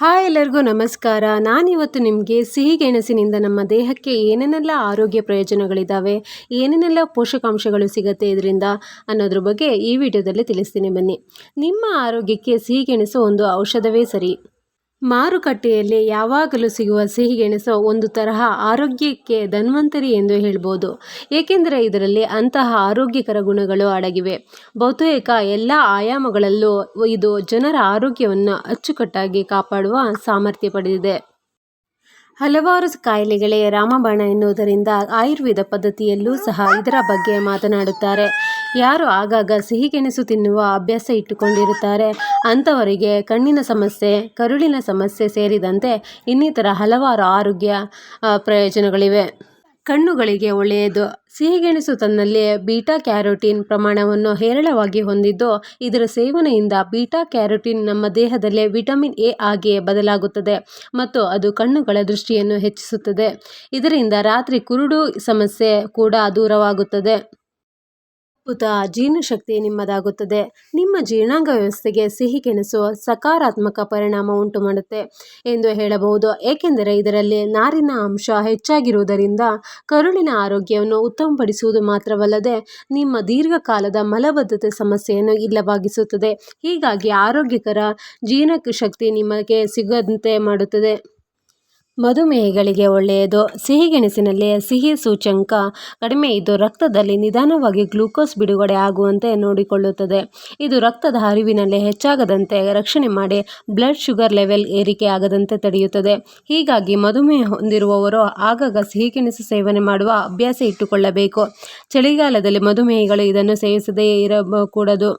Hi ಎಲ್ಲರಿಗೂ ನಮಸ್ಕಾರ. ನಾನಿವತ್ತು ನಿಮಗೆ ಸಿಹಿ ಗೆಣಸಿನಿಂದ ನಮ್ಮ ದೇಹಕ್ಕೆ ಏನೇನೆಲ್ಲ ಆರೋಗ್ಯ ಪ್ರಯೋಜನಗಳಿದ್ದಾವೆ ಏನೇನೆಲ್ಲ ಪೋಷಕಾಂಶಗಳು ಸಿಗುತ್ತೆ ಇದರಿಂದ ಅನ್ನೋದ್ರ ಬಗ್ಗೆ ಈ ವಿಡಿಯೋದಲ್ಲಿ ತಿಳಿಸ್ತೀನಿ ಬನ್ನಿ. ನಿಮ್ಮ ಆರೋಗ್ಯಕ್ಕೆ ಸಿಹಿ ಗೆಣಸು ಒಂದು ಔಷಧವೇ ಸರಿ. ಮಾರುಕಟ್ಟೆಯಲ್ಲಿ ಯಾವಾಗಲೂ ಸಿಗುವ ಸಿಹಿಗೆಣಸು ಒಂದು ತರಹ ಆರೋಗ್ಯಕ್ಕೆ ಧನ್ವಂತರಿ ಎಂದು ಹೇಳ್ಬೋದು. ಏಕೆಂದರೆ ಇದರಲ್ಲಿ ಅಂತಹ ಆರೋಗ್ಯಕರ ಗುಣಗಳು ಅಡಗಿವೆ. ಬಹುತೇಕ ಎಲ್ಲ ಆಯಾಮಗಳಲ್ಲೂ ಇದು ಜನರ ಆರೋಗ್ಯವನ್ನು ಅಚ್ಚುಕಟ್ಟಾಗಿ ಕಾಪಾಡುವ ಸಾಮರ್ಥ್ಯ ಪಡೆದಿದೆ. ಹಲವಾರು ಕಾಯಿಲೆಗಳೇ ರಾಮಬಾಣ ಎನ್ನುವುದರಿಂದ ಆಯುರ್ವೇದ ಪದ್ಧತಿಯಲ್ಲೂ ಸಹ ಇದರ ಬಗ್ಗೆ ಮಾತನಾಡುತ್ತಾರೆ. ಯಾರು ಆಗಾಗ ಸಿಹಿಗೆಣಸು ತಿನ್ನುವ ಅಭ್ಯಾಸ ಇಟ್ಟುಕೊಂಡಿರುತ್ತಾರೆ? ಅಂಥವರಿಗೆ ಕಣ್ಣಿನ ಸಮಸ್ಯೆ, ಕರುಳಿನ ಸಮಸ್ಯೆ ಸೇರಿದಂತೆ ಇನ್ನಿತರ ಹಲವಾರು ಆರೋಗ್ಯ ಪ್ರಯೋಜನಗಳಿವೆ. ಕಣ್ಣುಗಳಿಗೆ ಒಳ್ಳೆಯದು. ಸಿಹಿಗೆಣಸು ತನ್ನಲ್ಲಿ ಬೀಟಾ ಕ್ಯಾರೋಟಿನ್ ಪ್ರಮಾಣವನ್ನು ಹೇರಳವಾಗಿ ಹೊಂದಿದ್ದು, ಇದರ ಸೇವನೆಯಿಂದ ಬೀಟಾ ಕ್ಯಾರೋಟಿನ್ ನಮ್ಮ ದೇಹದಲ್ಲಿ ವಿಟಮಿನ್ ಎ ಆಗಿ ಬದಲಾಗುತ್ತದೆ ಮತ್ತು ಅದು ಕಣ್ಣುಗಳ ದೃಷ್ಟಿಯನ್ನು ಹೆಚ್ಚಿಸುತ್ತದೆ. ಇದರಿಂದ ರಾತ್ರಿ ಕುರುಡು ಸಮಸ್ಯೆ ಕೂಡ ದೂರವಾಗುತ್ತದೆ. ಅದ್ಭುತ ಜೀರ್ಣಶಕ್ತಿ ನಿಮ್ಮದಾಗುತ್ತದೆ. ನಿಮ್ಮ ಜೀರ್ಣಾಂಗ ವ್ಯವಸ್ಥೆಗೆ ಸಿಹಿ ಗೆಣಸು ಸಕಾರಾತ್ಮಕ ಪರಿಣಾಮ ಉಂಟು ಮಾಡುತ್ತೆ ಎಂದು ಹೇಳಬಹುದು. ಏಕೆಂದರೆ ಇದರಲ್ಲಿ ನಾರಿನ ಅಂಶ ಹೆಚ್ಚಾಗಿರುವುದರಿಂದ ಕರುಳಿನ ಆರೋಗ್ಯವನ್ನು ಉತ್ತಮಪಡಿಸುವುದು ಮಾತ್ರವಲ್ಲದೆ ನಿಮ್ಮ ದೀರ್ಘಕಾಲದ ಮಲಬದ್ಧತೆ ಸಮಸ್ಯೆಯನ್ನು ಇಲ್ಲವಾಗಿಸುತ್ತದೆ. ಹೀಗಾಗಿ ಆರೋಗ್ಯಕರ ಜೀರ್ಣ ಶಕ್ತಿ ನಿಮಗೆ ಸಿಗದಂತೆ ಮಾಡುತ್ತದೆ. ಮಧುಮೇಹಿಗಳಿಗೆ ಒಳ್ಳೆಯದು. ಸಿಹಿಗೆಣಸಿನಲ್ಲಿ ಸಿಹಿ ಸೂಚ್ಯಂಕ ಕಡಿಮೆ ಇದ್ದು ರಕ್ತದಲ್ಲಿ ನಿಧಾನವಾಗಿ ಗ್ಲೂಕೋಸ್ ಬಿಡುಗಡೆ ಆಗುವಂತೆ ನೋಡಿಕೊಳ್ಳುತ್ತದೆ. ಇದು ರಕ್ತದ ಹರಿವಿನಲ್ಲಿ ಹೆಚ್ಚಾಗದಂತೆ ರಕ್ಷಣೆ ಮಾಡಿ ಬ್ಲಡ್ ಶುಗರ್ ಲೆವೆಲ್ ಏರಿಕೆ ಆಗದಂತೆ ತಡೆಯುತ್ತದೆ. ಹೀಗಾಗಿ ಮಧುಮೇಹ ಹೊಂದಿರುವವರು ಆಗಾಗ ಸಿಹಿಗೆಣಸು ಸೇವನೆ ಮಾಡುವ ಅಭ್ಯಾಸ ಇಟ್ಟುಕೊಳ್ಳಬೇಕು. ಚಳಿಗಾಲದಲ್ಲಿ ಮಧುಮೇಹಿಗಳು ಇದನ್ನು ಸೇವಿಸದೇ ಇರಕೂಡದು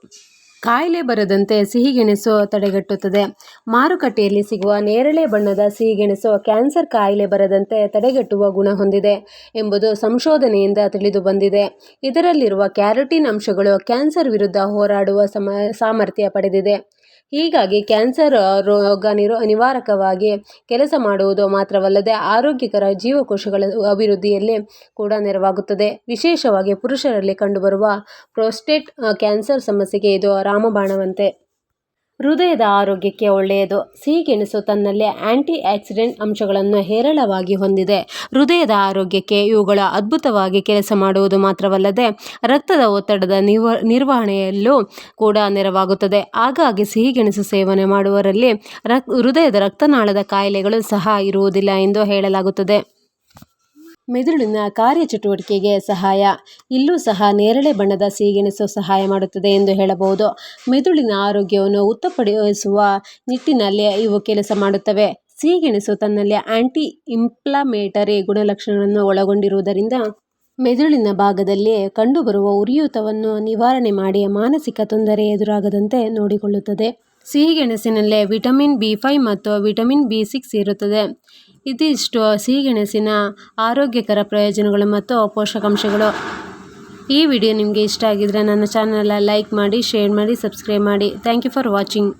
ಕಾಯಿಲೆ ಬರದಂತೆ ಸಿಹಿಗೆಣಸು ತಡೆಗಟ್ಟುತ್ತದೆ. ಮಾರುಕಟ್ಟೆಯಲ್ಲಿ ಸಿಗುವ ನೇರಳೆ ಬಣ್ಣದ ಸಿಹಿಗೆಣಸು ಕ್ಯಾನ್ಸರ್ ಕಾಯಿಲೆ ಬರದಂತೆ ತಡೆಗಟ್ಟುವ ಗುಣ ಹೊಂದಿದೆ ಎಂಬುದು ಸಂಶೋಧನೆಯಿಂದ ತಿಳಿದು ಬಂದಿದೆ. ಇದರಲ್ಲಿರುವ ಕ್ಯಾರೋಟಿನ್ ಅಂಶಗಳು ಕ್ಯಾನ್ಸರ್ ವಿರುದ್ಧ ಹೋರಾಡುವ ಸಮ, ಸಾಮರ್ಥ್ಯ ಪಡೆದಿದೆ. ಹೀಗಾಗಿ ಕ್ಯಾನ್ಸರ್ ರೋಗ ನಿರೋ, ನಿವಾರಕವಾಗಿ ಕೆಲಸ ಮಾಡುವುದು ಮಾತ್ರವಲ್ಲದೆ ಆರೋಗ್ಯಕರ ಜೀವಕೋಶಗಳ ಅಭಿವೃದ್ಧಿಯಲ್ಲಿ ಕೂಡ ನೆರವಾಗುತ್ತದೆ. ವಿಶೇಷವಾಗಿ ಪುರುಷರಲ್ಲಿ ಕಂಡುಬರುವ ಪ್ರೋಸ್ಟೇಟ್ ಕ್ಯಾನ್ಸರ್ ಸಮಸ್ಯೆಗೆ ಇದು ರಾಮಬಾಣವಂತೆ. ಹೃದಯದ ಆರೋಗ್ಯಕ್ಕೆ ಒಳ್ಳೆಯದು. ಸಿಹಿಗೆಣಸು ತನ್ನಲ್ಲಿ ಆಂಟಿ ಆಕ್ಸಿಡೆಂಟ್ ಅಂಶಗಳನ್ನು ಹೇರಳವಾಗಿ ಹೊಂದಿದೆ. ಹೃದಯದ ಆರೋಗ್ಯಕ್ಕೆ ಇವುಗಳ ಅದ್ಭುತವಾಗಿ ಕೆಲಸ ಮಾಡುವುದು ಮಾತ್ರವಲ್ಲದೆ, ರಕ್ತದ ಒತ್ತಡದ ನಿವ ನಿರ್ವಹಣೆಯಲ್ಲೂ ಕೂಡ ನೆರವಾಗುತ್ತದೆ. ಹಾಗಾಗಿ ಸಿಹಿಗೆಣಸು ಸೇವನೆ ಮಾಡುವರಲ್ಲಿ ರಕ್, ಹೃದಯದ ರಕ್ತನಾಳದ ಕಾಯಿಲೆಗಳು ಸಹ ಇರುವುದಿಲ್ಲ ಎಂದು ಹೇಳಲಾಗುತ್ತದೆ. ಮೆದುಳಿನ ಕಾರ್ಯಚಟುವಟಿಕೆಗೆ ಸಹಾಯ. ಇಲ್ಲೂ ಸಹ ನೇರಳೆ ಬಣ್ಣದ ಸಿಹಿಗೆಣಸು ಸಹಾಯ ಮಾಡುತ್ತದೆ ಎಂದು ಹೇಳಬಹುದು. ಮೆದುಳಿನ ಆರೋಗ್ಯವನ್ನು ಉತ್ತಮಪಡಿಸುವ ನಿಟ್ಟಿನಲ್ಲಿ ಇವು ಕೆಲಸ ಮಾಡುತ್ತವೆ. ಸಿಹಿಗೆಣಸು ತನ್ನಲ್ಲಿ ಆಂಟಿ ಇಂಪ್ಲಮೇಟರಿ ಗುಣಲಕ್ಷಣಗಳನ್ನು ಒಳಗೊಂಡಿರುವುದರಿಂದ ಮೆದುಳಿನ ಭಾಗದಲ್ಲಿ ಕಂಡುಬರುವ ಉರಿಯೂತವನ್ನು ನಿವಾರಣೆ ಮಾಡಿ ಮಾನಸಿಕ ತೊಂದರೆ ಎದುರಾಗದಂತೆ ನೋಡಿಕೊಳ್ಳುತ್ತದೆ. ಸಿಹಿಗೆಣಸಿನಲ್ಲೇ ವಿಟಮಿನ್ ಬಿ ಫೈವ್ ಮತ್ತು ವಿಟಮಿನ್ ಬಿ ಸಿಕ್ಸ್ ಇರುತ್ತದೆ. ಇದಿಷ್ಟು ಸಿಹಿಗೆಣಸಿನ ಆರೋಗ್ಯಕರ ಪ್ರಯೋಜನಗಳು ಮತ್ತು ಪೋಷಕಾಂಶಗಳು. ಈ ವಿಡಿಯೋ ನಿಮಗೆ ಇಷ್ಟ ಆಗಿದ್ದರೆ ನನ್ನ ಚಾನಲ್ ಲೈಕ್ ಮಾಡಿ, ಶೇರ್ ಮಾಡಿ, ಸಬ್ಸ್ಕ್ರೈಬ್ ಮಾಡಿ. Thank you for watching.